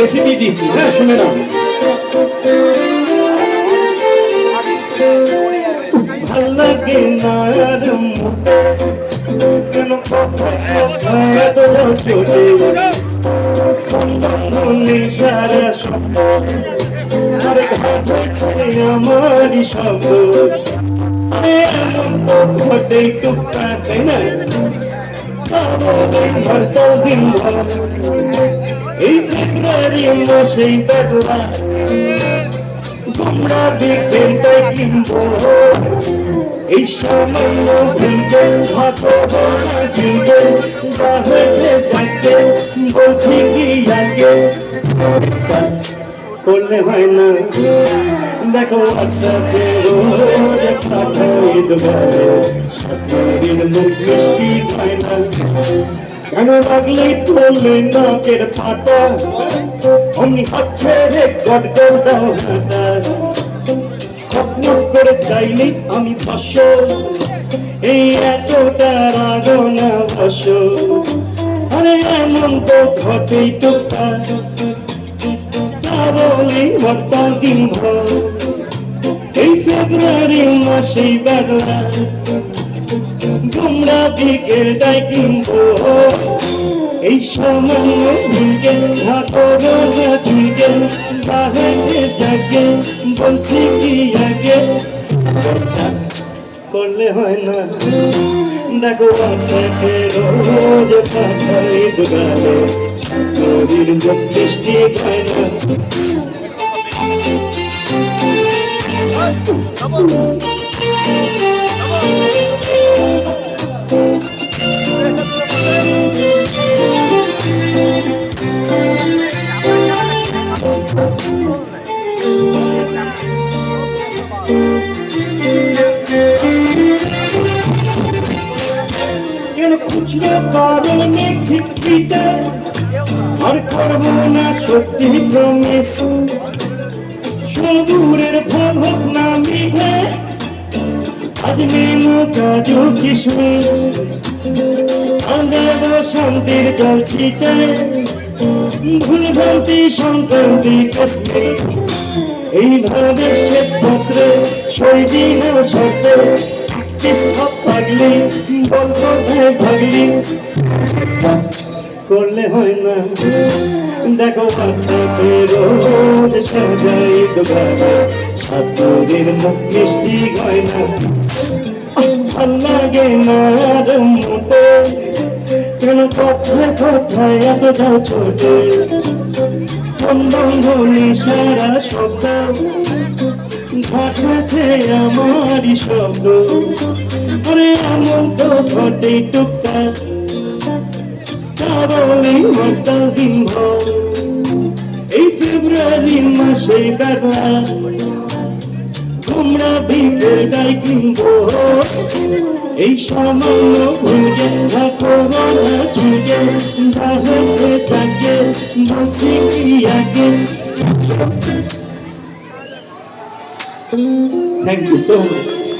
Recipe দিচ্ছি। হ্যাঁ শুনে নাও। না কেন? সারা টুকটাক তাই না? মাসেই বেদলা তোমরা দেখবেন তাই কিনবো এই সামান্য ভুলকে ঘটনা ঝুলকে যা হয়েছে বলছি কি আগে করলে হয় না। দেখো রোজ পাঠাই তোমারে সাতদিন মুখ মিষ্টি হয় না। কেন লাগলেই তুললে নাকের পাতা অমনি হচ্ছে রে গট দাও করে চাইলে আমি বস এই এতটা রাগনা বস আরে এমন তো ঘটেই টুকটাক বলি হরতাল দিন এই ফেব্রুয়ারি মাসেই বেলা। তোমরা বিকেল যাই কিনবো। এই সামান্য ভিজে ঠাকুর ঝুঁকে হয়েছে জাগে বলছি কি আগে করলে হয় না দেখো আছে রোজ পাঠাই দুগালে শরীর বৃষ্টি খায় না কেন খুচরো কারণে খিটখিটে আর করব না সত্যি প্রমিস সবুরের ফল না মিঠে, আজ মেনু কাজু শান্তির জল ছিটে, ভুল ভ্রান্তি সংক্রান্তি কষ্টে। এইভাবে শ্বেতপত্রে সইজি না শর্তে সব পাগলি বলব হ্যাঁ ভাগলি করলে হয় না। দেখো বাসাতে রোজ সাজাই দোকানে। সাতরের মুখ না মোটে। কেন কথায় কথায় এত ছোটে? সারা শব্দ ঘটেছে আমারই শব্দ। আরে এমন তো ঘটে টুকটাক। কারণে হরতাল দিন এই ফেব্রুয়ারি মাসে বেলা। তোমরা বিকেল গাই কিনবো। এই সামান্য ভুলে থাকো না ঝুঁকে যা হয়েছে তাকে বলছি কি আগে। Thank you so much.